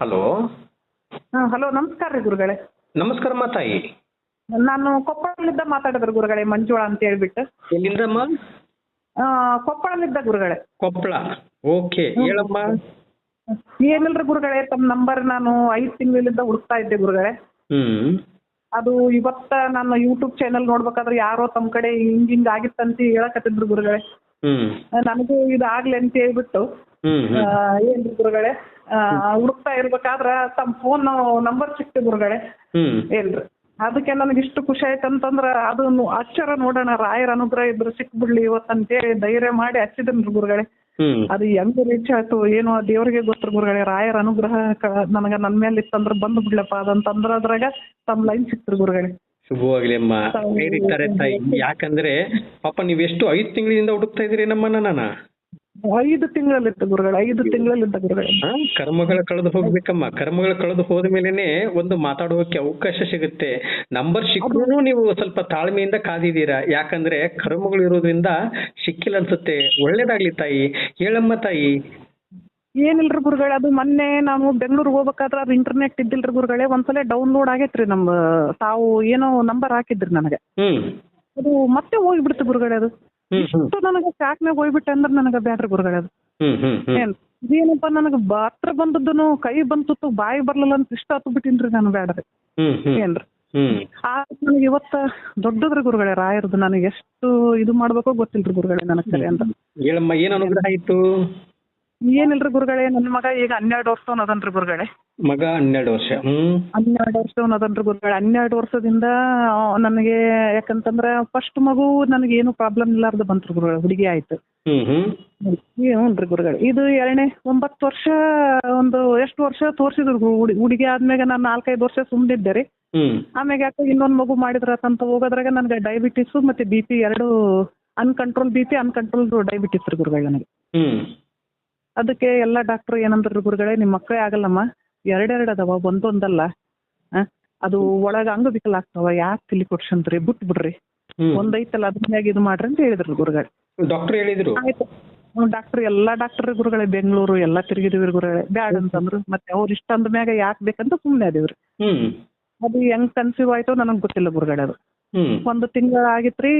Hello. ಹಾಂ hello ನಮಸ್ಕಾರ ರೀ ಗುರುಗಳೇ. ನಮಸ್ಕಾರಮ್ಮ ತಾಯಿ. ನಾನು ಕೊಪ್ಪಳದಿಂದ ಮಾತಾಡಿದ್ರು ಗುರುಗಳೇ ಮಂಜುಳಾ ಅಂತ ಹೇಳ್ಬಿಟ್ಟು. ಎಲ್ಲಿಂದಮ್ಮ ಆ, ಕೊಪ್ಪಳದಿಂದ ಗುರುಗಳೇ. ಕೊಪ್ಪಳ. ಓಕೆ ಹೇಳಮ್ಮ. ಏನಿಲ್ರಿ ಗುರುಗಳೇ ತಮ್ಮ ನಂಬರ್ ನಾನು ಐದು ತಿಂಗಳಿಂದ ಹುಡುಕ್ತಾ ಇದ್ದೆ ಗುರುಗಳೇ. ಹ್ಮ್. ಅದು ಇವತ್ತ ನಾನು ಯೂಟ್ಯೂಬ್ ಚಾನೆಲ್ ನೋಡ್ಬೇಕಾದ್ರೆ ಯಾರೋ ತಮ್ಮ ಕಡೆ ಹಿಂಗ್ ಹಿಂಗ್ ಆಗಿತ್ತಂತ ಹೇಳಕತ್ತಿದ್ರು ಗುರುಗಳೇ. ಹ್ಮ್. ನನಗೂ ಇದು ಆಗ್ಲಿ ಅಂತ ಹೇಳ್ಬಿಟ್ಟು. ಏನ್ರಿ ಗುರುಗಳೇ? ಹುಡುಕ್ತಾ ಇರ್ಬೇಕಾದ್ರ ತಮ್ಮ ಫೋನ್ ನಂಬರ್ ಸಿಕ್ತು ಗುರುಗಳೇ. ಏನ್ರಿ ಅದಕ್ಕೆ ನನಗೆ ಇಷ್ಟು ಖುಷಿ ಆಯ್ತು ಅಂತಂದ್ರ ಅದನ್ನು ಅಕ್ಷರ ನೋಡೋಣ. ರಾಯರ ಅನುಗ್ರಹ ಇದ್ರೆ ಸಿಕ್ಬಿಡ್ಲಿ ಇವತ್ತಂತೇಳಿ ಧೈರ್ಯ ಮಾಡಿ ಹಚ್ಚಿದ್ರಿ ಗುರುಗಳೇ. ಅದು ಹೆಂಗ್ ರೀಚ್ ಆಯ್ತು ಏನೋ ದೇವ್ರಿಗೆ ಗೊತ್ತು ಗುರುಗಳೇ. ರಾಯರ ಅನುಗ್ರಹ ನನಗ ನನ್ ಮೇಲೆ ಇತ್ತಂದ್ರ ಬಂದ್ ಬಿಡ್ಲಪ್ಪ. ಅದಂತಂದ್ರ ಅದ್ರಾಗ ತಮ್ಮ ಲೈನ್ ಸಿಕ್ತ್ರಿ ಗುರುಗಳೇ. ಶುಭವಾಗ್ಲಿ ಅಮ್ಮ. ಯಾಕಂದ್ರೆ ಪಾಪ ನೀವ್ ಎಷ್ಟು ಐದ್ ತಿಂಗಳಿಂದ ಹುಡುಕ್ತಾ ಇದೀರಿ ನಮ್ಮನ್ನ ನಾನ? ಐದು ತಿಂಗಳಲ್ಲಿತ್ತು ಗುರುಗಳೇ ಐದು ತಿಂಗಳಲ್ಲಿದ್ದ ಗುರುಗಳೇ. ಕರ್ಮಗಳ ಕಳೆದು ಹೋಗ್ಬೇಕಮ್ಮ. ಕರ್ಮಗಳ ಕಳೆದು ಹೋದ ಮೇಲೆನೆ ಒಂದು ಮಾತಾಡೋಕೆ ಅವಕಾಶ ಸಿಗುತ್ತೆ. ನಂಬರ್ ಸಿಕ್ಕರೂ ನೀವು ಸ್ವಲ್ಪ ತಾಳ್ಮೆಯಿಂದ ಕಾದಿದ್ದೀರಾ? ಯಾಕಂದ್ರೆ ಕರ್ಮಗಳು ಇರೋದ್ರಿಂದ ಸಿಕ್ಕಿಲ್ಲ ಅನ್ಸುತ್ತೆ. ಒಳ್ಳೇದಾಗ್ಲಿ ತಾಯಿ. ಹೇಳಮ್ಮ ತಾಯಿ. ಏನಿಲ್ರಿ ಗುರುಗಳ ಅದು ಮೊನ್ನೆ ನಾವು ಬೆಂಗಳೂರಿಗೆ ಹೋಗ್ಬೇಕಾದ್ರೆ ಅದು ಇಂಟರ್ನೆಟ್ ಇದ್ದಿಲ್ರಿ ಗುರುಗಳೇ ಒಂದ್ಸಲ ಡೌನ್ಲೋಡ್ ಆಗೈತ್ರಿ ನಮ್ಮ ತಾವು ಏನೋ ನಂಬರ್ ಹಾಕಿದ್ರಿ ನನಗೆ. ಹ್ಮ್. ಅದು ಮತ್ತೆ ಹೋಗ್ಬಿಡ್ತು ಗುರುಗಳೇ ಅದು. ಇಷ್ಟು ನನಗೆ ಶಾಕ್ನಾಗ ಹೋಗ್ಬಿಟ್ಟೆ ಅಂದ್ರೆ ನನಗೆ ಬ್ಯಾಡ್ರಿ ಗುರುಗಳೇ ಅದು. ಹ್ಮ್ ಹ್ಮ್ ಹ್ಮ್. ಏನ್ ಇದೇನಪ್ಪ ನನಗೆ ಹತ್ರ ಬಂದದ್ದನು ಕೈ ಬಂತು ಬಾಯಿ ಬರ್ಲಿಲ್ಲ ಅಂತ ಇಷ್ಟ ಹತ್ತು ಬಿಟ್ಟಿನ್ರಿ ನಾನು ಬ್ಯಾಡ್ರಿ. ಏನ್ರಿ? ಆ ನನಗೆ ಇವತ್ತ ದೊಡ್ಡದ್ರಿ ಗುರುಗಳೇ ರಾಯರ್ದು ನನಗೆ ಎಷ್ಟು ಇದು ಮಾಡ್ಬೇಕೋ ಗೊತ್ತಿಲ್ರಿ ಗುರುಗಳೇ ನನಗೆ ಸರಿ ಅಂತ. ಏನ್ ಅನುಗ್ರಹ ಆಯ್ತು ಏನಿಲ್ರಿ ಗುರುಗಳೇ ನನ್ನ ಮಗ ಈಗ ಹನ್ನೆರಡು ವರ್ಷ ಅದನ್ರಿ ಗುರುಗಳೇ. ಮಗ ಹನ್ನೆರಡು ವರ್ಷ ಹ್ಮ್? ಹನ್ನೆರಡು ವರ್ಷ ಅದನ್ರಿ ಗುರುಗಳೇ. ಹನ್ನೆರಡು ವರ್ಷದಿಂದ ನನಗೆ ಯಾಕಂತಂದ್ರ ಫಸ್ಟ್ ಮಗು ನನಗೆ ಏನು ಪ್ರಾಬ್ಲಮ್ ಇಲ್ಲಾರ್ದು ಬಂತ್ರಿ ಗುರುಗಳೇ ಹುಡುಗಿ ಆಯ್ತು. ಹ್ಮ್ ಹ್ಮ್? ಹ್ಞೂ ರೀ ಗುರುಗಳೇ. ಇದು ಎರಡನೇ ಒಂಬತ್ತು ವರ್ಷ ಒಂದು ಎಷ್ಟು ವರ್ಷ ತೋರಿಸಿದ್ರು ಹುಡುಗಿ ಆದ್ಮ್ಯಾಗ ಆದ್ಮೇಲೆ ನಾನು ನಾಲ್ಕೈದು ವರ್ಷ ಸುಮ್ಮನಿದ್ದೆ ರೀ. ಹ್ಮ್. ಆಮ್ಯಾಗ ಯಾಕೋ ಇನ್ನೊಂದು ಮಗು ಮಾಡಿದ್ರತಂತ ಹೋಗೋದ್ರಾಗ ನನಗೆ ಡಯಾಬಿಟಿಸ್ ಮತ್ತೆ ಬಿ ಪಿ ಎರಡು uncontrol B P uncontrol diabetes ರೀ ಗುರುಗಳೇ ನನಗೆ. ಹ್ಮ್. ಅದಕ್ಕೆ ಎಲ್ಲ ಡಾಕ್ಟರ್ ಏನಂದ್ರು ಗುರುಗಳೇ ನಿಮ್ಮ ಮಕ್ಕಳೇ ಆಗಲ್ಲಮ್ಮ. ಎರಡೆರಡು ಅದಾವ ಒಂದೊಂದಲ್ಲ. ಅದು ಒಳಗೆ ಅಂಗವಿಕಲ ಆಗ್ತಾವ ಯಾಕೆ ತಿಳಿ ಕೊಡ್ಸಂತ್ರಿ? ಬಿಟ್ ಬಿಡ್ರಿ. ಒಂದೈತಲ್ಲ ಅದ್ರ ಮ್ಯಾಗ ಇದು ಮಾಡ್ರಿ ಅಂತ ಹೇಳಿದ್ರು ಗುರುಗಳೇ. ಡಾಕ್ಟರ್ ಹೇಳಿದ್ರು? ಆಯ್ತು. ಡಾಕ್ಟರ್ ಎಲ್ಲಾ ಡಾಕ್ಟರ್ ಗುರುಗಳೇ ಬೆಂಗಳೂರು ಎಲ್ಲಾ ತಿರುಗಿದ್ವಿ ಗುರುಗಳೇ. ಬ್ಯಾಡ ಅಂತಂದ್ರು. ಮತ್ತೆ ಅವ್ರು ಇಷ್ಟ ಅಂದ ಮ್ಯಾಗ ಯಾಕೆ ಬೇಕಂತ ಸುಮ್ನೆ ಅದೇವ್ರಿ. ಅದು ಹೆಂಗ್ ಕನ್ಸೀವ್ ಆಯ್ತೋ ನನಗ್ ಗೊತ್ತಿಲ್ಲ ಗುರುಗಳೇ ಅದು. ಒಂದು ತಿಂಗಳ ಆಗಿತ್ರಿ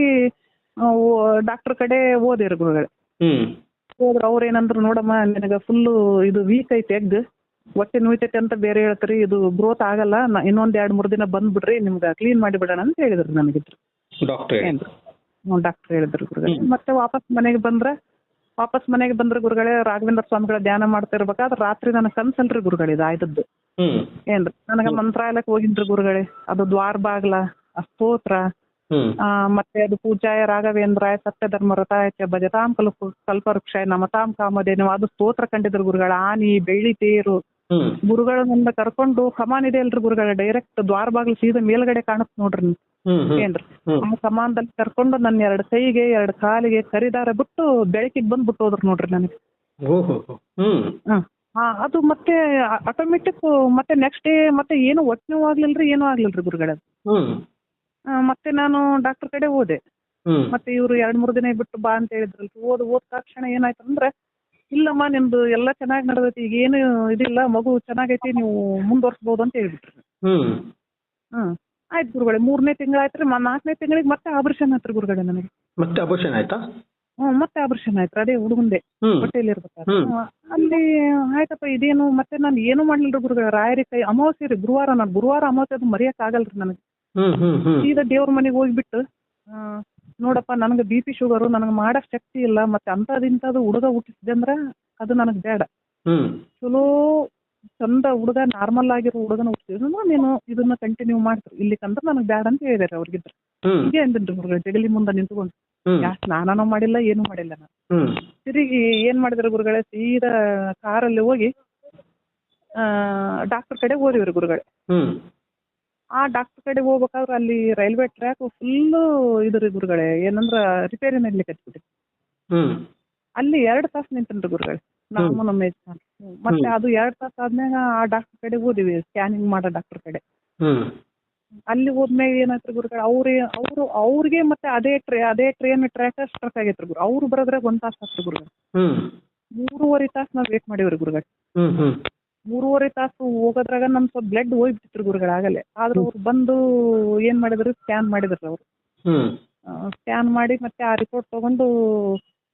ಡಾಕ್ಟರ್ ಕಡೆ ಓದಿರಿ ಗುರುಗಳೇ. ಹೋದ್ರ ಅವ್ರು ಏನಂದ್ರು ನೋಡಮ್ಮ ನಿನಗೆ ಫುಲ್ಲು ಇದು ವೀಕ್ ಐತೆ ಎಗ್. ಹೊಟ್ಟೆ ನೋಯ್ತೈತೆ ಅಂತ ಬೇರೆ ಹೇಳ್ತಾರೆ ಇದು ಗ್ರೋತ್ ಆಗಲ್ಲ ಇನ್ನೊಂದ್ ಎರಡ್ ಮೂರ್ ದಿನ ಬಂದ್ಬಿಡ್ರಿ ನಿಮ್ಗೆ ಕ್ಲೀನ್ ಮಾಡಿ ಬಿಡೋಣ ಅಂತ ಹೇಳಿದ್ರು ನನಗಿದ್ರು ಡಾಕ್ಟರ್ ಹೇಳಿದ್ರು. ಗುರುಗಳೇ. ಮತ್ತೆ ವಾಪಸ್ ಮನೆಗೆ ಬಂದ್ರೆ ವಾಪಸ್ ಮನೆಗೆ ಬಂದ್ರೆ ಗುರುಗಳೇ ರಾಘವೇಂದ್ರ ಸ್ವಾಮಿಗಳ ಧ್ಯಾನ ಮಾಡ್ತಾ ಇರ್ಬೇಕಾದ್ರೆ ರಾತ್ರಿ ನನಗೆ ಕನ್ಸಲ್ರಿ ಗುರುಗಳೇ ಇದು ಆಯ್ತದ್ದು. ಏನ್ರಿ? ನನಗೆ ಮಂತ್ರಾಲಯಕ್ಕೆ ಹೋಗಿನ್ರಿ ಗುರುಗಳೇ. ಅದು ದ್ವಾರ ಬಾಗ್ಲ ಸ್ತೋತ್ರ ಮತ್ತೆ ಅದು ಪೂಜಾಯ ರಾಘವೇಂದ್ರಾಯ ಸತ್ಯಧರ್ಮ ರಥಾಯ ಭಜತಾಂ ಕಲ್ಪ ಕಲ್ಪವೃಕ್ಷಾಯ ನಮತಾಂ ಕಾಮಧೇನು ಅದು ಸ್ತೋತ್ರ ಕಂಡಿದ್ರು ಗುರುಗಳ ಆನಿ ಬೆಳ್ಳಿ ತೇರು. ಗುರುಗಳನ್ನ ಗುರುಗಳು ನನ್ನ ಕರ್ಕೊಂಡು ಕಮಾನ್ ಇದೆ ಅಲ್ರಿ ಗುರುಗಳ ಡೈರೆಕ್ಟ್ ದ್ವಾರ ಬಾಗಿಲು ಸೀದಾ ಮೇಲ್ಗಡೆ ಕಾಣುತ್ತೆ ನೋಡ್ರಿ ಏನ್ರಿ? ಆ ಸಮಾನದಲ್ಲಿ ಕರ್ಕೊಂಡು ನನ್ನ ಎರಡು ಕೈಗೆ ಎರಡು ಕಾಲಿಗೆ ಕರಿದಾರ ಬಿಟ್ಟು ಬೆಳಕಿಗೆ ಬಂದ್ ಬಿಟ್ಟು ಹೋದ್ರು ನೋಡ್ರಿ ನನಗೆ. ಅದು ಮತ್ತೆ ಆಟೋಮೆಟಿಕ್ ಮತ್ತೆ ನೆಕ್ಸ್ಟ್ ಡೇ ಮತ್ತೆ ಏನು ಹೊಟ್ಟೆ ನೋವು ಆಗ್ಲಿಲ್ರಿ ಏನೂ ಆಗ್ಲಿಲ್ರಿ ಗುರುಗಳ ಮತ್ತೆ ನಾನು ಡಾಕ್ಟರ್ ಕಡೆ ಹೋದೆ. ಮತ್ತೆ ಇವರು ಎರಡ್ ಮೂರು ದಿನ ಬಿಟ್ಟು ಬಾ ಅಂತ ಹೇಳಿದ್ರಲ್ರಿ. ಓದ್ ಓದ್ ತಕ್ಷಣ ಏನಾಯ್ತು ಅಂದ್ರೆ ಇಲ್ಲಮ್ಮ ನಿಮ್ದು ಎಲ್ಲ ಚೆನ್ನಾಗಿ ನಡೆದೈತಿ ಈಗ ಏನು ಇದಿಲ್ಲ ಮಗು ಚೆನ್ನಾಗೈತಿ ನೀವು ಮುಂದುವರ್ಸ್ಬೋದು ಅಂತ ಹೇಳ್ಬಿಟ್ರಿ. ಹ್ಮ್. ಆಯ್ತು ಗುರುಗಳೇ ಮೂರನೇ ತಿಂಗಳಾಯ್ತು ನಾಲ್ಕನೇ ತಿಂಗಳಿಗೆ ಮತ್ತೆ ಆಪರೇಷನ್ ಆಯ್ತು ಗುರುಗಳೇ ನನಗೆ. ಮತ್ತೆ ಆಪರೇಷನ್ ಆಯ್ತಾ? ಹ್ಮ್ ಮತ್ತೆ ಆಪರೇಷನ್ ಆಯ್ತು ಅದೇ ಹುಡುಗಂದೆ ಹೊಟ್ಟೆಯಲ್ಲಿ ಇರ್ಬೇಕಾದ್ರೆ. ಅಲ್ಲಿ ಆಯ್ತಪ್ಪ ಇದೇನು ಮತ್ತೆ ನಾನು ಏನು ಮಾಡ್ಲಿಲ್ರಿ ಗುರುಗಳ ರಾಯರಿ ಕೈ ಅಮಾವಾಸ್ಯೆ ರೀ ಗುರುವಾರ ನಾನು ಗುರುವಾರ ಅಮಾವಾಸ್ಯ ಅದು ಮರೆಯಕ್ ಆಗಲ್ರಿ ನನಗೆ. ಸೀದಾ ದೇವ್ರ ಮನೆಗೆ ಹೋಗ್ಬಿಟ್ಟು ಆ, ನೋಡಪ್ಪ ನನಗೆ ಬಿ ಪಿ ಶುಗರು ನನಗೆ ಮಾಡಕ್ ಶಕ್ತಿ ಇಲ್ಲ ಮತ್ತೆ ಅಂಥದಿಂಥದ್ದು ಹುಡುಗ ಹುಟ್ಟಿಸಿದೆ ಅಂದ್ರೆ ಅದು ನನಗೆ ಬೇಡ. ಚಲೋ ಚಂದ ಹುಡುಗ ನಾರ್ಮಲ್ ಆಗಿರೋ ಹುಡುಗನ ಹುಟ್ಟಿದ್ರು ನೀನು ಇದನ್ನ ಕಂಟಿನ್ಯೂ ಮಾಡ್ತಾರೆ. ಇಲ್ಲಿ ಕಂದ್ರೆ ನನಗೆ ಬೇಡ ಅಂತ ಹೇಳಿದಾರೆ ಅವ್ರಿಗಿದ್ರು. ಹಿಂಗೆ ಅಂದಿನ್ರಿ ಗುರುಗಳು ಜಗಲಿ ಮುಂದೆ ನಿಂತ್ಕೊಂಡು. ಯಾ ಸ್ನಾನನೂ ಮಾಡಿಲ್ಲ ಏನು ಮಾಡಿಲ್ಲ ನಾನು. ತಿರುಗಿ ಏನ್ ಮಾಡಿದ್ರು ಗುರುಗಳೇ ಸೀದಾ ಕಾರಲ್ಲಿ ಹೋಗಿ ಡಾಕ್ಟರ್ ಕಡೆ ಹೋದಿವ್ರಿ ಗುರುಗಳೇ. ಆ ಡಾಕ್ಟರ್ ಕಡೆ ಹೋಗ್ಬೇಕಾದ್ರೆ ಅಲ್ಲಿ ರೈಲ್ವೆ ಟ್ರ್ಯಾಕ್ ಫುಲ್ ಇದ್ರಿ ಗುರುಗಳೇ. ಏನಂದ್ರ ರಿಪೇರಿ ಮಾಡ್ಲಿಕ್ಕೆ ಹಚ್ಬಿಟ್ಟು ಹ್ಮ್. ಅಲ್ಲಿ ಎರಡ್ ತಾಸು ನಿಂತನ್ರಿ ಗುರುಗಳೇ. ನಾವು ನಮ್ಮ ಯಜಮಾನ್ ಮತ್ತೆ ಅದು ಎರಡ್ ತಾಸು ಆದ್ಮ್ಯಾಗ ಆ ಡಾಕ್ಟರ್ ಕಡೆ ಹೋದಿವಿ ಸ್ಕ್ಯಾನಿಂಗ್ ಮಾಡೋ ಡಾಕ್ಟರ್ ಕಡೆ. ಅಲ್ಲಿ ಹೋದ್ಮ್ಯಾಗ ಏನಾಯ್ತು ಗುರುಗಳು ಅವ್ರಿ ಅವರು ಅವ್ರಿಗೆ ಮತ್ತೆ ಅದೇ ಟ್ರೇ ಅದೇ ಟ್ರೈನ್ ಟ್ರ್ಯಾಕ್ ಸ್ಟ್ರಕ್ ಆಗೈತ್ರಿ ಗುರು. ಅವ್ರು ಬರೋದ್ರಾಗ ಒಂದ್ ತಾಸು ಆತ್ರಿ ಗುರುಗಳು. ಮೂರುವರೆ ತಾಸು ನಾವ್ ವೇಟ್ ಮಾಡೀವ್ರಿ ಗುರುಗಳು. ಮೂರುವರೆ ತಾಸು ಹೋಗೋದ್ರಾಗ ನಮ್ ಸ್ವಲ್ಪ ಬ್ಲಡ್ ಹೋಗ್ಬಿಟ್ಟಿತ್ತು ಗುರುಗಳು ಆಗಲೇ. ಆದ್ರೂ ಅವ್ರು ಬಂದು ಏನ್ ಮಾಡಿದ್ರು? ಸ್ಕ್ಯಾನ್ ಮಾಡಿದ್ರು ಅವ್ರು. ಹ್ಮ್. ಸ್ಕ್ಯಾನ್ ಮಾಡಿ ಮತ್ತೆ ಆ ರಿಪೋರ್ಟ್ ತಗೊಂಡು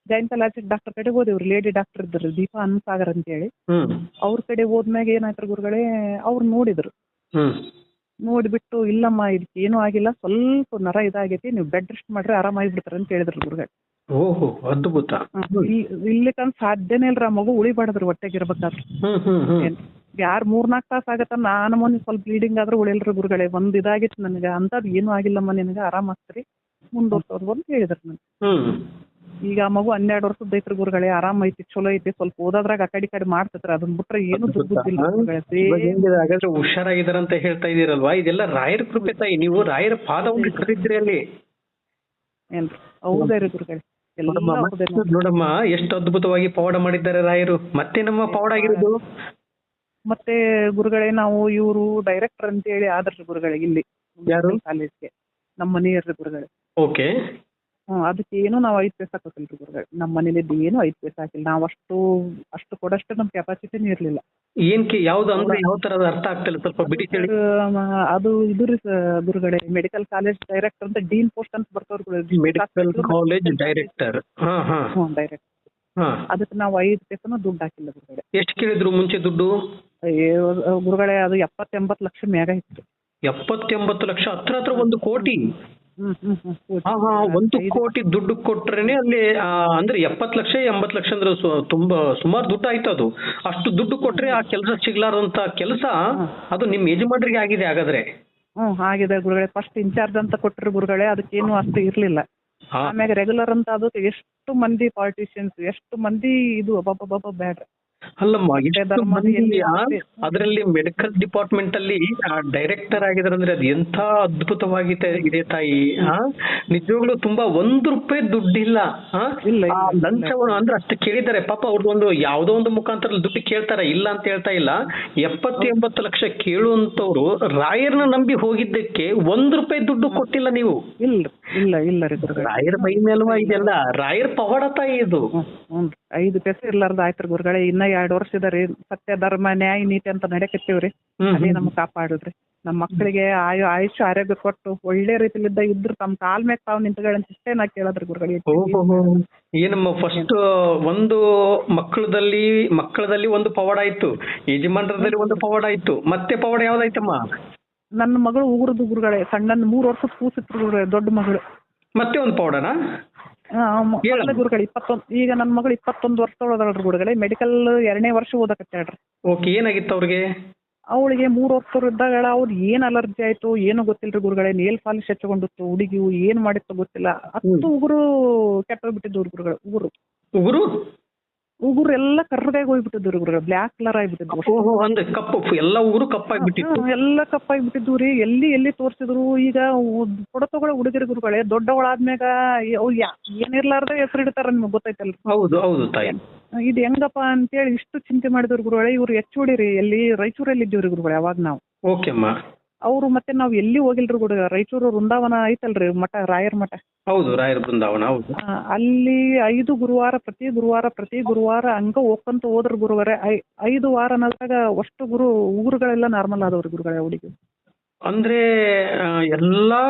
ಗೈನಕಾಲಜಿಸ್ಟ್ ಡಾಕ್ಟರ್ ಕಡೆ ಹೋದೆವ್ರಿ ಲೇಡಿ ಡಾಕ್ಟರ್ ಇದ್ರು ದೀಪಾ ಅನ್ಸಾಗರ್ ಅಂತ ಹೇಳಿ ಅವ್ರ ಕಡೆ ಹೋದ್ಮ್ಯಾಗ ಏನಾಯ್ತು ಗುರುಗಳೇ ಅವ್ರು ನೋಡಿದ್ರು. ನೋಡ್ಬಿಟ್ಟು ಇಲ್ಲಮ್ಮ ಇದಕ್ಕೆ ಏನೂ ಆಗಿಲ್ಲ ಸ್ವಲ್ಪ ನರ ಇದಾಗೈತಿ ನೀವು ಬೆಡ್ ರೆಸ್ಟ್ ಮಾಡ್ರೆ ಆರಾಮಾಗಿಬಿಡ್ತಾರೆ ಅಂತ ಹೇಳಿದ್ರು ಗುರುಗಳು. ಓಹೋ ಅದ್ಭುತ. ಇಲ್ಲಿ ತಂದ್ ಸಾಧ್ಯನೇ ಇಲ್ರಿ ಆ ಮಗು ಉಳಿಬಾರ್ದ್ರಿ ಹೊಟ್ಟೆಗೆ ಇರ್ಬೇಕಾದ್ರೆ ಯಾರ್ ಮೂರ್ನಾಲ್ಕು ತಾಸು ಆಗತ್ತ ನಾನು ಮೊನ್ನೆ ಸ್ವಲ್ಪ ಬ್ಲೀಡಿಂಗ್ ಆದ್ರೂ ಉಳಿಲ್ರಿ ಗುರುಗಳೇ ಒಂದ್ ಇದಾಗಿತ್ತು ನನಗೆ ಅಂತದ್ ಏನು ಆಗಿಲ್ಲಮ್ಮ ನಿನಗೆ ಆರಾಮ ಆಗ್ತರಿ? ಮುಂದುವರ್ಸೋದು ಅಂತ ಹೇಳಿದ್ರು ನನಗೆ. ಈಗ ಆ ಮಗು ಹನ್ನೆರಡು ವರ್ಷದ ಐತ್ರಿ ಗುರುಗಳೇ ಆರಾಮ ಐತಿ ಚಲೋ ಐತಿ ಸ್ವಲ್ಪ ಓದೋದ್ರಾಗ ಆ ಕಡೆ ಕಡೆ ಮಾಡ್ತೈತ್ರಿ ಅದನ್ನ ಬಿಟ್ರೆ ಏನು ದುಡ್ಡಿಲ್ಲ ಗುರುಗಳೇ ಇವಾಗ ಬೇ- ಹಾಗಾದ್ರೆ ಹುಷಾರಾಗಿದಾರ ಅಂತ ಹೇಳ್ತಾ ಇದೀರಲ್ವಾ? ಇದೆಲ್ಲ ರಾಯರ ಕೃಪೆ ತಾಯಿ ನೀವು ರಾಯರ ಪಾದವನ್ನು ಕರೀತೀರಿ ಅಲ್ಲಿ. ಏನ್ರಿ ಹೌದೇ ರೀ ಗುರುಗಳೇ. ನೋಡಮ್ಮ, ಎಷ್ಟು ಅದ್ಭುತವಾಗಿ ಪವಾಡ ಮಾಡಿದ್ದಾರೆ ರಾಯರು. ಮತ್ತೆ ನಮ್ಮ ಪವಾಡ ಆಗಿರೋದು? ಮತ್ತೆ ಗುರುಗಳೇ ನಾವು ಇವರು ಡೈರೆಕ್ಟರ್ ಅಂತ ಹೇಳಿ ಆದರ್ಶ ಗುರುಗಳೇ ಇಲ್ಲಿ ಯಾರು? ಕಾಲೇಜ್ಗೆ ನಮ್ಮ ಮನೆಯವ್ರಿ ಗುರುಗಳೇ. ಓಕೆ. ಅದಕ್ಕೆ ಏನು ನಾವು ಐದು ಪೈಸಾ ಕೊಟ್ಟಿಲ್ರಿ ಗುರುಗಳೇ. ನಮ್ಮ ಮನೇಲಿ ಏನು ಐದು ಪೈಸಾ ಹಾಕಿಲ್ಲ. ನಾವು ಅಷ್ಟು ಅಷ್ಟು ಕೊಡಷ್ಟು ನಮ್ಮ ಕೆಪಾಸಿಟಿನೂ ಇರಲಿಲ್ಲ. ಏನ್ ಕಿ ಯಾವ್ದು ಅಂದ್ರೆ ಯಾವ ತರದ ಅರ್ಥ ಆಗ್ತಿಲ್ಲ. ಸ್ವಲ್ಪ ಬಿಡಿ ಹೇಳಿ. ಅದು ಇದು ರೀ ಗುರುಗಳೇ ಮೆಡಿಕಲ್ ಕಾಲೇಜ್ ಡೈರೆಕ್ಟರ್ ಅಂತ ಡೀನ್ ಪೋಸ್ಟ್ ಅಂತ ಬರ್ತಾವ್ರಿ ಮೆಡಿಕಲ್ ಕಾಲೇಜ್ ಡೈರೆಕ್ಟರ್ ಹಾ ಹಾ. ಹ್ಞೂ ಡೈರೆಕ್ಟ್ ಹಾ. ಅದಕ್ಕೆ ನಾವು ಐದು ಪೈಸಾನು ದುಡ್ಡು ಹಾಕಿಲ್ಲ ಗುರುಗಳೇ. ಎಷ್ಟು ಕೇಳಿದ್ರು ಮುಂಚೆ ದುಡ್ಡು? ಗುರುಗಳೇ ಅದು ಎಪ್ಪತ್ತೆಂಬತ್ತು ಲಕ್ಷ ಮ್ಯಾಗ ಇತ್ತು. ಎಪ್ಪತ್ತೆಂಬತ್ತು ಲಕ್ಷ ಹತ್ರ ಹತ್ರ ಒಂದು ಕೋಟಿ. ಒಂದು ಕೋಟಿ ದುಡ್ಡು ಕೊಟ್ರೇನೆ ಅಲ್ಲಿ ಅಂದ್ರೆ ಎಪ್ಪತ್ತು ಲಕ್ಷ ಎಂಬತ್ ಲಕ್ಷ ಅಂದ್ರೆ ತುಂಬಾ ಸುಮಾರು ದುಡ್ಡು ಆಯ್ತು ಅದು. ಅಷ್ಟು ದುಡ್ಡು ಕೊಟ್ರೆ ಆ ಕೆಲಸ ಸಿಗ್ಲಾರ್ದಂತ ಕೆಲಸ ಅದು ನಿಮ್ ಯಜಮಾನರಿಗೆ ಆಗಿದೆ ಹಾಗಾದ್ರೆ. ಹ್ಮ್ ಆಗಿದೆ ಗುರುಗಳೇ. ಫಸ್ಟ್ ಇನ್ಚಾರ್ಜ್ ಅಂತ ಕೊಟ್ಟರು ಗುರುಗಳೇ ಅದಕ್ಕೇನು ಅಷ್ಟು ಇರ್ಲಿಲ್ಲ. ಆಮ್ಯಾಗ ರೆಗ್ಯುಲರ್ ಅಂತ ಅದು ಎಷ್ಟು ಮಂದಿ ಪಾಲಿಟಿಷಿಯನ್ಸ್ ಎಷ್ಟು ಮಂದಿ ಇದು ಅಬ್ಬಬ್ಬಬ್ಬ ಬ್ಯಾಡ್ರಿ. ಅಲ್ಲಮ್ಮ? ಅದರಲ್ಲಿ ಮೆಡಿಕಲ್ ಡಿಪಾರ್ಟ್ಮೆಂಟ್ ಅಲ್ಲಿ ಡೈರೆಕ್ಟರ್ ಆಗಿದ್ರೆ ಅಂದ್ರೆ ಅದು ಎಂತ ಅದ್ಭುತವಾಗಿ ಇದೆ ತಾಯಿ. ನಿಜವಾಗ್ಲೂ ತುಂಬಾ ಒಂದು ರೂಪಾಯಿ ದುಡ್ಡಿಲ್ಲ. ಲಂಚವನ್ನು ಅಂದ್ರೆ ಅಷ್ಟು ಕೇಳಿದ್ದಾರೆ. ಪಾಪ ಅವ್ರದ್ದು ಒಂದು ಯಾವ್ದೋ ಒಂದು ಮುಖಾಂತರ ದುಡ್ಡು ಕೇಳ್ತಾರೆ. ಇಲ್ಲ ಅಂತ ಹೇಳ್ತಾ ಇಲ್ಲ. ಎಪ್ಪತ್ತು ಎಂಬತ್ತು ಲಕ್ಷ ಕೇಳುವಂತವ್ರು ರಾಯರ್ನ ನಂಬಿ ಹೋಗಿದ್ದಕ್ಕೆ ಒಂದ್ ರೂಪಾಯಿ ದುಡ್ಡು ಕೊಟ್ಟಿಲ್ಲ ನೀವು. ಇಲ್ಲ ಇಲ್ಲ ಇಲ್ಲ ರೀ ಗುರುಗಳೇ ಮೈ ಮೇಲ್ವಾ ಇದೆಲ್ಲ. ರಾಯರ್ ಪವಾಡ ತಾಯಿ ಇದು. ಐದು ಪೈಸೆ ಇರ್ಲಾರ್ದ ಆಯ್ತು ಗುರುಗಳೇ. ಇನ್ನ ಎರಡು ವರ್ಷ ಇದೆ ರೀ. ಸತ್ಯ ಧರ್ಮ ನ್ಯಾಯ ನೀತಿ ಅಂತ ನಡೆಕತ್ತೀವ್ರಿ ರೀ ಅದೇ. ನಮ್ಗೆ ಕಾಪಾಡುದ್ರಿ. ನಮ್ಮ ಮಕ್ಕಳಿಗೆ ಆಯು ಆಯುಷ್ ಆರೋಗ್ಯ ಕೊಟ್ಟು ಒಳ್ಳೆ ರೀತಿಲಿದ್ದ ಇದ್ರು ತಮ್ಮ ಕಾಲ್ ಮೇಲೆ ತಾವು ನಿಂತ್ಕೊಳ್ಳಿ ಇಷ್ಟೇ ನಾ ಕೇಳದ್ರಿ ಗುರುಗಳಿಗೆ ಏನಮ್ಮ ಫಸ್ಟ್ ಒಂದು ಮಕ್ಕಳದಲ್ಲಿ ಮಕ್ಕಳದಲ್ಲಿ ಒಂದು ಪವಾಡ ಆಯ್ತು ಯಜಮಾನರದಲ್ಲಿ ಒಂದು ಪವಾಡ ಆಯ್ತು ಮತ್ತೆ ಪವಾಡ ಯಾವ್ದಾಯ್ತಮ್ಮ? ನನ್ನ ಮಗಳು ಉಗುರದು ಗುರುಗಳೇ. ಸಣ್ಣ ಮೂರು ವರ್ಷದ ಕೂಸಿತ್ತು ಗುರುಗಳೇ ದೊಡ್ಡ ಮಗಳು. ಮತ್ತೆ ಒಂದು ಪವಾಡನಾ. ಮಗಳ ಗುರುಗಳು ಇಪ್ಪತ್ತೊಂದು ಈಗ ನನ್ನ ಮಗಳು ಇಪ್ಪತ್ತೊಂದು ವರ್ಷದೊಳಗಲ್ರಿ ಗುರುಗಳೇ ಮೆಡಿಕಲ್ ಎರಡನೇ ವರ್ಷ ಓದಕತ್ತಾಳ್ರಿ ಓಕೆ ಏನಾಗಿತ್ತು ಅವ್ರಿಗೆ? ಅವಳಿಗೆ ಮೂರು ವರ್ಷ ಇದ್ದಾಗ ಅವ್ರು ಏನ್ ಅಲರ್ಜಿ ಆಯ್ತು ಏನು ಗೊತ್ತಿಲ್ರಿ ಗುರುಗಳೇ ನೇಲ್ ಪಾಲಿಶ್ ಹಚ್ಕೊಂಡಿತ್ತು ಹುಡುಗಿ ಏನ್ ಮಾಡಿತ್ತು ಗೊತ್ತಿಲ್ಲ. ಹತ್ತು ಉಗುರು ಕೆಟ್ಟೋಗ್ಬಿಟ್ಟಿದ್ದು ಗುರುಗಳು ಉಗುರು ಉಗುರು? ಉಗುರು ಎಲ್ಲ ಕರ್ರಗಾಗಿ ಹೋಗ್ಬಿಟ್ಟಿದ್ದು ಉಗುರು ಬ್ಲಾಕ್ ಕಲರ್ ಆಗ್ಬಿಟ್ಟಿದ್ರು ಅಂದ್ರೆ ಕಪ್ಪು ಎಲ್ಲ ಉಗುರು ಕಪ್ಪಾಗ್ಬಿಟ್ಟಿತ್ತು. ಎಲ್ಲ ರೀ. ಎಲ್ಲಿ ಎಲ್ಲಿ ತೋರಿಸಿದ್ರು ಈಗ ಫೋಟೋ ತಗೊಳ್ಳೋ ಹುಡುಗರು ಗುರುಗಳೇ ದೊಡ್ಡವಳಾದ್ಮ್ಯಾಗ ಏನಿರ್ಲಾರ್ದೆ ಹೆಸರು ಇಡ್ತಾರ ನಿಮ್ಗೆ ಗೊತ್ತೈತಲ್ಲ ಹೌದು ಹೌದು ತಾಯಿ. ಇದು ಹೆಂಗಪ್ಪ ಅಂತೇಳಿ ಇಷ್ಟು ಚಿಂತೆ ಮಾಡಿದ್ರು ಗುರುಗಳೇ ಇವ್ರು ಎಚ್ ರೀ ಎಲ್ಲಿ ರಾಯಚೂರಲ್ಲಿ ಇದ್ದೀವ್ರಿ ಗುರುಗಳೇ ಅವಾಗ ನಾವು. ಓಕೆ ಅಮ್ಮ. ಅವರು ಮತ್ತೆ ನಾವು ಎಲ್ಲಿ ಹೋಗಿಲ್ರಿ ಗುರುಗ ರಾಯಚೂರು ವೃಂದಾವನ ಐತಲ್ರಿ ಮಠ ರಾಯರ್ ಮಠ? ಹೌದು ರಾಯರ ಬೃಂದಾವನ ಹೌದು. ಆ, ಅಲ್ಲಿ ಐದು ಗುರುವಾರ ಪ್ರತಿ ಗುರುವಾರ ಪ್ರತಿ ಗುರುವಾರ ಹಂಗ ಹೋಗ್ಕೊಂತ ಹೋದ್ರ ಗುರುವಾರ ಐದು ವಾರ ಅನ್ನೋದ್ರಾಗ ಅಷ್ಟು ಗುರು ಊರುಗಳೆಲ್ಲ ನಾರ್ಮಲ್ ಆದವ್ರಿ ಗುರುಗಳ ಹುಡುಗಿ. ಅಂದ್ರೆ ಆ, ಎಲ್ಲಾ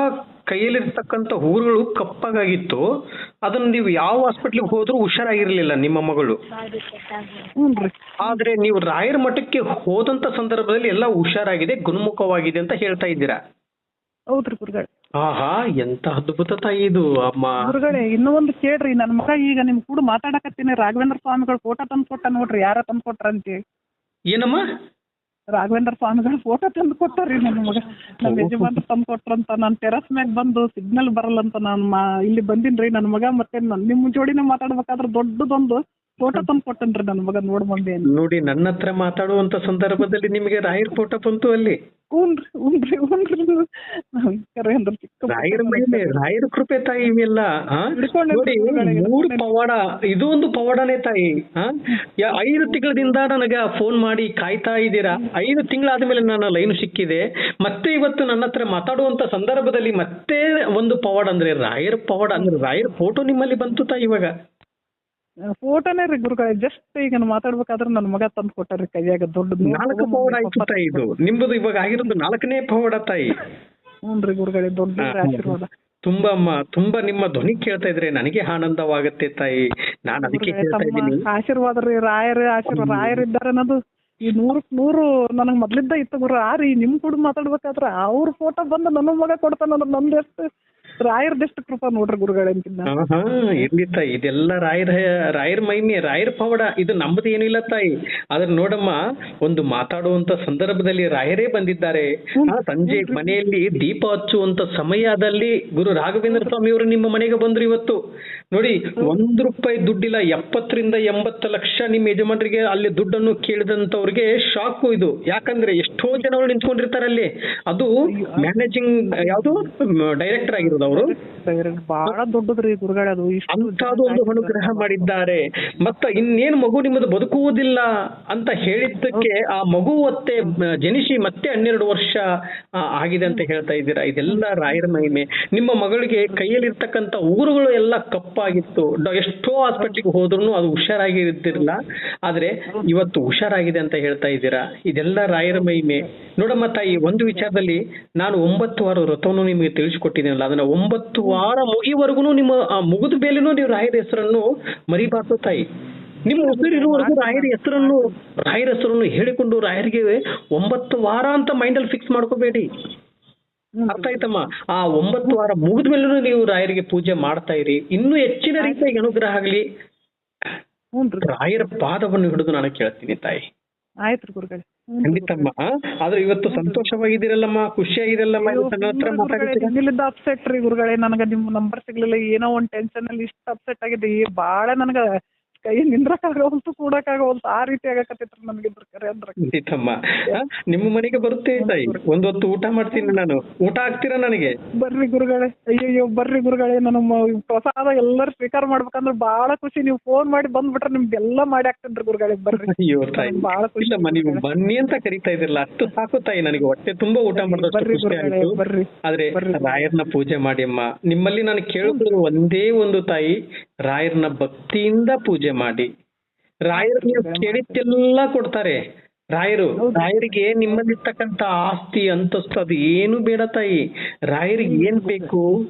ಕೈಯಲ್ಲಿರ್ತಕ್ಕಂಥ ಉಗುರುಗಳು ಕಪ್ಪಗಾಗಿತ್ತು. ಅದನ್ನ ನೀವು ಯಾವ ಹಾಸ್ಪಿಟ್ಲಿಗೆ ಹೋದ್ರೂ ಹುಷಾರಾಗಿರ್ಲಿಲ್ಲ ನಿಮ್ಮ ಮಗಳು. ಆದ್ರೆ ನೀವು ರಾಯರ ಮಠಕ್ಕೆ ಹೋದಂತ ಸಂದರ್ಭದಲ್ಲಿ ಎಲ್ಲ ಹುಷಾರಾಗಿದೆ ಗುಣಮುಖವಾಗಿದೆ ಅಂತ ಹೇಳ್ತಾ ಇದ್ದೀರಾ? ಹೌದ್ರಿ ಗುರುಗಳೇ. ಆಹಾ ಎಂತ ಅದ್ಭುತ ತಾಯಿ ಇದು ಅಮ್ಮ. ಗುರುಗಳೇ ಇನ್ನೂ ಒಂದು ಕೇಳ್ರಿ ನನ್ನ ಮಗ ಈಗ ನಿಮ್ ಕೂಡ ಮಾತಾಡಕತ್ತೀನಿ. ರಾಘವೇಂದ್ರ ಸ್ವಾಮಿಗಳು ಫೋಟೋ ತಂದು ಕೊಟ್ಟ ನೋಡ್ರಿ ಯಾರ ತಂದು ಕೊಟ್ರಂತೆ ಏನಮ್ಮ? ರಾಘವೇಂದ್ರ ಸ್ವಾಮಿಗಳು ಫೋಟೋ ತಂದು ಕೊಟ್ಟಾರಿ ನನ್ನ ಮಗ. ನಮ್ಮ ಯಜಮಾನ್ರು ತಂದು ಕೊಟ್ರಂತ. ನಾನು ಟೆರಸ್ ಮ್ಯಾಗ ಬಂದು ಸಿಗ್ನಲ್ ಬರಲ್ಲಂತ ನಾನು ಮಾ ಇಲ್ಲಿ ಬಂದಿನ್ರಿ ನನ್ನ ಮಗ ಮತ್ತೆ ನನ್- ನಿಮ್ಮ ಜೋಡಿನ ಮಾತಾಡ್ಬೇಕಾದ್ರೆ ದೊಡ್ಡದೊಂದು ಫೋಟೋ ತಂದು ಕೊಟ್ಟನ್ರಿ ನನ್ನ ಮಗ ನೋಡ್ ಬಂದೆ ನೋಡಿ ನನ್ನ ಹತ್ರ ಮಾತಾಡುವಂತ ಸಂದರ್ಭದಲ್ಲಿ ನಿಮಗೆ ರಾಯರ್ ಫೋಟೋ ಬಂತು ಅಲ್ಲಿ. ಹ್ಞೂನ್ರಿ ಹ್ಞೂನ್ರಿ ಹ್ಞೂನ್ರಿ ಅಂದ್ರೆ ರಾಯರ ಕೃಪೆ ತಾಯಿ ಇವೆಲ್ಲ? ನೋಡಿ ಮೂರು ಪವಾಡ ಇದು ಒಂದು ಪವಾಡನೇ ತಾಯಿ ಐದು ತಿಂಗಳದಿಂದ ನನಗೆ ಫೋನ್ ಮಾಡಿ ಕಾಯ್ತಾ ಇದ್ದೀರಾ? ಐದು ತಿಂಗಳಾದ್ಮೇಲೆ ನನ್ನ ಲೈನ್ ಸಿಕ್ಕಿದೆ. ಮತ್ತೆ ಇವತ್ತು ನನ್ನ ಹತ್ರ ಮಾತಾಡುವಂತ ಸಂದರ್ಭದಲ್ಲಿ ಮತ್ತೆ ಒಂದು ಪವಾಡ ಅಂದ್ರೆ ರಾಯರ ಪವಾಡ ಅಂದ್ರೆ ರಾಯರ ಫೋಟೋ ನಿಮ್ಮಲ್ಲಿ ಬಂತು ತಾಯಿ ಇವಾಗ. ಫೋಟೋನೇ ರೀ ಗುರುಗಳೇ ಜಸ್ಟ್ ಈಗ ಮಾತಾಡ್ಬೇಕಾದ್ರೆ ನನ್ನ ಮಗ ತಂದು ಕೊಟ್ಟಾರಿ ಕೈಯಾಗ ದೊಡ್ಡ ನಾಲ್ಕು ಪವಾಡ ಆಯ್ತು ತಾಯಿ ಇದು. ನಿಮ್ಮದು ಇವಾಗ ಆಗಿರೋದು ನಾಲ್ಕನೇ ಪವಾಡ ತಾಯಿ. ಹ್ಞೂ ರೀ ಗುರುಗಳೇ ದೊಡ್ಡ ಆಶೀರ್ವಾದ. ತುಂಬಾ ಅಮ್ಮ ತುಂಬಾ ನಿಮ್ಮ ಧ್ವನಿ ಕೇಳ್ತಾ ಇದ್ರೆ ನನಗೆ ಆನಂದವಾಗುತ್ತೆ ತಾಯಿ. ನಾನು ಅದಕ್ಕೆ ಇದ್ದೀನಿ. ಆಶೀರ್ವಾದ ರೀ ರಾಯರ ಆಶೀರ್ವಾದ ರಾಯರ್ ಇದ್ದಾರೆ ಅನ್ನೋದು ಈ ನೂರಕ್ ನೂರು ನನಗೆ ಮೊದ್ಲಿದ್ದ ಇತ್ತು ಗುರು. ಆ ರೀ ನಿಮ್ ಕೂಡ ಮಾತಾಡ್ಬೇಕಾದ್ರೆ ಅವ್ರ ಫೋಟೋ ಬಂದು ನನ್ನ ಮಗ ಕೊಡ್ತಾನ ನಮ್ದು ಎಷ್ಟು ರಾಯರ್ದೆಷ್ಟು ಕೃಪಾ ನೋಡ್ರಿ ಗುರುಗಳೇ ಅಂತಿದ್ದ ಹಾ ಇರ್ಲಿ ತಾಯಿ ಇದೆಲ್ಲ ರಾಯರ ರಾಯರ್ ಮಹಿಮೆ ರಾಯರ್ ಪವಾಡ ಇದು ನಮ್ಮದು ಏನಿಲ್ಲ ತಾಯಿ. ಆದ್ರೆ ನೋಡಮ್ಮ ಒಂದು ಮಾತಾಡುವಂತ ಸಂದರ್ಭದಲ್ಲಿ ರಾಯರೇ ಬಂದಿದ್ದಾರೆ. ಸಂಜೆ ಮನೆಯಲ್ಲಿ ದೀಪ ಹಚ್ಚುವಂತ ಸಮಯದಲ್ಲಿ ಗುರು ರಾಘವೇಂದ್ರ ಸ್ವಾಮಿ ಅವರು ನಿಮ್ಮ ಮನೆಗೆ ಬಂದ್ರು ಇವತ್ತು. ನೋಡಿ ಒಂದು ರೂಪಾಯಿ ದುಡ್ಡಿಲ್ಲ ಎಪ್ಪತ್ತರಿಂದ ಎಂಬತ್ತು ಲಕ್ಷ ನಿಮ್ಮ ಯಜಮಾನರಿಗೆ ಅಲ್ಲಿ ದುಡ್ಡನ್ನು ಕೇಳಿದಂತವ್ರಿಗೆ ಶಾಕು ಇದು. ಯಾಕಂದ್ರೆ ಎಷ್ಟೋ ಜನಗಳು ನಿಂತ್ಕೊಂಡಿರ್ತಾರೆ ಅಲ್ಲಿ. ಅದು ಮ್ಯಾನೇಜಿಂಗ್ ಯಾವುದು? ಡೈರೆಕ್ಟರ್ ಆಗಿರೋದು ಅವರು. ಬಹಳ ದೊಡ್ಡದ್ರಿ ಗುರುಗಳೇ ಅದು. ಒಂದು ಅನುಗ್ರಹ ಮಾಡಿದ್ದಾರೆ. ಮತ್ತ ಇನ್ನೇನು ಮಗು ನಿಮ್ಮದು ಬದುಕುವುದಿಲ್ಲ ಅಂತ ಹೇಳಿದ್ದಕ್ಕೆ ಆ ಮಗು ಮತ್ತೆ ಜನಿಸಿ ಮತ್ತೆ ಹನ್ನೆರಡು ವರ್ಷ ಆಗಿದೆ ಅಂತ ಹೇಳ್ತಾ ಇದ್ದೀರಾ? ಇದೆಲ್ಲ ರಾಯರ ಮಹಿಮೆ. ನಿಮ್ಮ ಮಗಳಿಗೆ ಕೈಯಲ್ಲಿರ್ತಕ್ಕಂತ ಊರುಗಳು ಎಲ್ಲ ಕಪ್ಪಾಗಿತ್ತು ಡ- ಎಷ್ಟೋ ಹಾಸ್ಪಿಟ್ಲಿಗೆ ಹೋದ್ರು ಅದು ಹುಷಾರಾಗಿ ಇರ್ತಿರ್ಲಿಲ್ಲ ಆದ್ರೆ ಇವತ್ತು ಹುಷಾರಾಗಿದೆ ಅಂತ ಹೇಳ್ತಾ ಇದ್ದೀರಾ? ಇದೆಲ್ಲ ರಾಯರ ಮಹಿಮೆ. ನೋಡಮ್ಮ ತಾಯಿ, ಒಂದು ವಿಚಾರದಲ್ಲಿ ನಾನು ಒಂಬತ್ತು ವಾರ ವ್ರತವನ್ನು ನಿಮಗೆ ತಿಳಿಸ್ಕೊಟ್ಟಿದ್ದೀನಲ್ಲ, ಅದನ್ನ ಒಂಬತ್ತು ವಾರ ಮುಗಿವರೆಗೂ ನಿಮ್ಮ, ಆ, ಮುಗಿದ ಮೇಲೂ ನೀವು ರಾಯರ ಹೆಸರನ್ನು ಮರಿಬಾರ್ದು ತಾಯಿ. ನಿಮ್ಮ ಉಸಿರಿರುವವರೆಗೂ ರಾಯರ ಹೆಸರನ್ನು ರಾಯರ ಹೆಸರನ್ನು ಹೇಳಿಕೊಂಡು ರಾಯರಿಗೆ ಒಂಬತ್ತು ವಾರ ಅಂತ ಮೈಂಡಲ್ಲಿ ಫಿಕ್ಸ್ ಮಾಡ್ಕೋಬೇಡಿ. ಅರ್ಥ ಆಯ್ತಮ್ಮ. ಆ ಒಂಬತ್ತು ವಾರ ಮುಗಿದ ಮೇಲೂ ನೀವು ರಾಯರಿಗೆ ಪೂಜೆ ಮಾಡ್ತಾ ಇರಿ. ಇನ್ನೂ ಹೆಚ್ಚಿನ ರೀತಿಯಾಗಿ ಅನುಗ್ರಹ ಆಗಲಿ. ರಾಯರ ಪಾದವನ್ನು ಹಿಡಿದು ನಾನು ಕೇಳ್ತೀನಿ ತಾಯಿ. ಆಯ್ತು ಗುರುಗಳೇ. ಖಂಡಿತಮ್ಮ. ಆದ್ರೆ ಇವತ್ತು ಸಂತೋಷವಾಗಿದ್ದೀರಲ್ಲಮ್ಮ? ಖುಷಿಯಾಗಿರಲ್ಲಮ್ಮ? ಅಪ್ಸೆಟ್ ರೀ ಗುರುಗಳೇ. ನನಗೆ ನಿಮ್ಮ ನಂಬರ್ ಸಿಗ್ಲಿಲ್ಲ. ಏನೋ ಒಂದ್ ಟೆನ್ಷನ್ ಅಲ್ಲಿ ಇಷ್ಟ ಅಪ್ಸೆಟ್ ಆಗಿದೆ. ಬಾಳ ನನಗ ಕೈ ನಿಂದ್ರಕ್ಕಾಗವಲ್ತು ಕೂಡಕ್ಕಾಗವಲ್ತು ಆ ರೀತಿ ಆಗಕತ್ತೈತ್ರಿ ನನಗೆ ಇದ್ರ ಕರೆ ಅಂದ್ರ. ತಮ್ಮ ನಿಮ್ಮ ಮನೆಗೆ ಬರುತ್ತೆ ತಾಯಿ? ಒಂದ್ ಹೊತ್ತು ಊಟ ಮಾಡ್ತೀನಿ ನಾನು. ಊಟ ಹಾಕ್ತೀರಾ ನನಗೆ? ಬರ್ರಿ ಗುರುಗಳೇ ಅಯ್ಯಯ್ಯೋ ಬರ್ರಿ ಗುರುಗಳೇ ನಾನು ಪ್ರಸಾದ ಎಲ್ಲರೂ ಸ್ವೀಕಾರ ಮಾಡ್ಬೇಕಂದ್ರೆ ಬಾಳ ಖುಷಿ. ನೀವು ಫೋನ್ ಮಾಡಿ ಬಂದ್ಬಿಟ್ರೆ ನಿಮ್ಗೆಲ್ಲ ಮಾಡಿ ಹಾಕ್ತೇನ್ರಿ ಗುರುಗಳೇ ಬರ್ರಿ. ಅಯ್ಯೋ ತಾಯಿ. ಬಾಳ ಖುಷಿ ಇಲ್ಲಮ್ಮ ನೀವು ಬನ್ನಿ ಅಂತ ಕರಿತಾ ಇದ್ರಲ್ಲ ಅಷ್ಟು ಸಾಕು ತಾಯಿ ನನಗೆ. ಹೊಟ್ಟೆ ತುಂಬಾ ಊಟ ಮಾಡಿದಷ್ಟು ಖುಷಿ ಆಯ್ತು. ಬರ್ರಿ ಆದ್ರೆ ರಾಯರ್ನ ಪೂಜೆ ಮಾಡಿ ಅಮ್ಮ. ನಿಮ್ಮಲ್ಲಿ ನಾನು ಕೇಳಿದ್ರು ಒಂದೇ ಒಂದು ತಾಯಿ ರಾಯರ್ನ ಭಕ್ತಿಯಿಂದ ಪೂಜೆ ಮಾಡಿ. ರಾಯರು ನೀವು ಕೊಡ್ತಾರೆ. ರಾಯರು, ರಾಯರಿಗೆ ನಿಮ್ಮಲ್ಲಿರ್ತಕ್ಕಂತ ಆಸ್ತಿ, ಅಂತಸ್ತು ಅದು ಏನು ಬೇಡ ತಾಯಿ. ರಾಯರಿಗೆ ಏನ್ ಬೇಕು?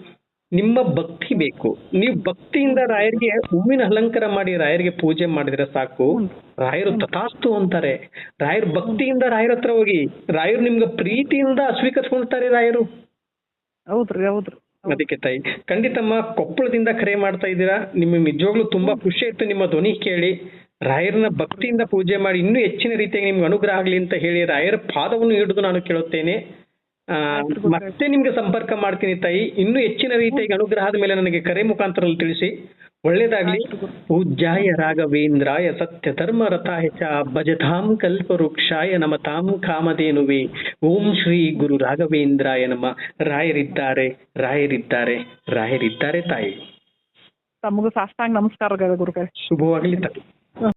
ನಿಮ್ಮ ಭಕ್ತಿ ಬೇಕು. ನೀವು ಭಕ್ತಿಯಿಂದ ರಾಯರಿಗೆ ಹೂವಿನ ಅಲಂಕಾರ ಮಾಡಿ ರಾಯರಿಗೆ ಪೂಜೆ ಮಾಡಿದ್ರೆ ಸಾಕು. ರಾಯರು ತಥಾಸ್ತು ಅಂತಾರೆ. ರಾಯರು ಭಕ್ತಿಯಿಂದ ರಾಯರ ಹತ್ರ ಹೋಗಿ, ರಾಯರು ನಿಮ್ಗೆ ಪ್ರೀತಿಯಿಂದ ಸ್ವೀಕರಿಸ್ಕೊಳ್ತಾರೆ ರಾಯರು. ಹೌದ್ರಿ ಹೌದ್ರಿ. ಅದಕ್ಕೆ ತಾಯಿ. ಖಂಡಿತಮ್ಮ, ಕೊಪ್ಪಳದಿಂದ ಕರೆ ಮಾಡ್ತಾ ಇದ್ದೀರಾ? ನಿಮ್ಮ ನಿಜವಾಗ್ಲೂ ತುಂಬಾ ಖುಷಿ ಆಯ್ತು ನಿಮ್ಮ ಧ್ವನಿ ಕೇಳಿ. ರಾಯರನ್ನ ಭಕ್ತಿಯಿಂದ ಪೂಜೆ ಮಾಡಿ ಇನ್ನೂ ಹೆಚ್ಚಿನ ರೀತಿಯಾಗಿ ನಿಮ್ಗೆ ಅನುಗ್ರಹ ಆಗಲಿ ಅಂತ ಹೇಳಿ ರಾಯರ ಪಾದವನ್ನು ಹಿಡಿದು ನಾನು ಕೇಳುತ್ತೇನೆ. ಮತ್ತೆ ನಿಮ್ಗೆ ಸಂಪರ್ಕ ಮಾಡ್ತೀನಿ ತಾಯಿ. ಇನ್ನೂ ಹೆಚ್ಚಿನ ರೀತಿಯಾಗಿ ಅನುಗ್ರಹದ ಮೇಲೆ ನನಗೆ ಕರೆ ಮುಖಾಂತರದಲ್ಲಿ ತಿಳಿಸಿ. ಒಳ್ಳೇದಾಗ್ಲಿ. ಪೂಜ್ಯಾಯ ರಾಘವೇಂದ್ರಾಯ ಸತ್ಯ ಧರ್ಮ ರಥಾಯ ಚ ಭಜತಾಂ ಕಲ್ಪವೃಕ್ಷಾಯ ನಮತಾಂ ಕಾಮಧೇನುವೆ. ಓಂ ಶ್ರೀ ಗುರು ರಾಘವೇಂದ್ರಾಯ ನಮ. ರಾಯರಿದ್ದಾರೆ ರಾಯರಿದ್ದಾರೆ ರಾಯರಿದ್ದಾರೆ ತಾಯಿ. ತಮಗೂ ಸಾಷ್ಟಾಂಗ ನಮಸ್ಕಾರಗಳು ಗುರುಗಳೇ. ಶುಭವಾಗಲಿ ತಾಯಿ.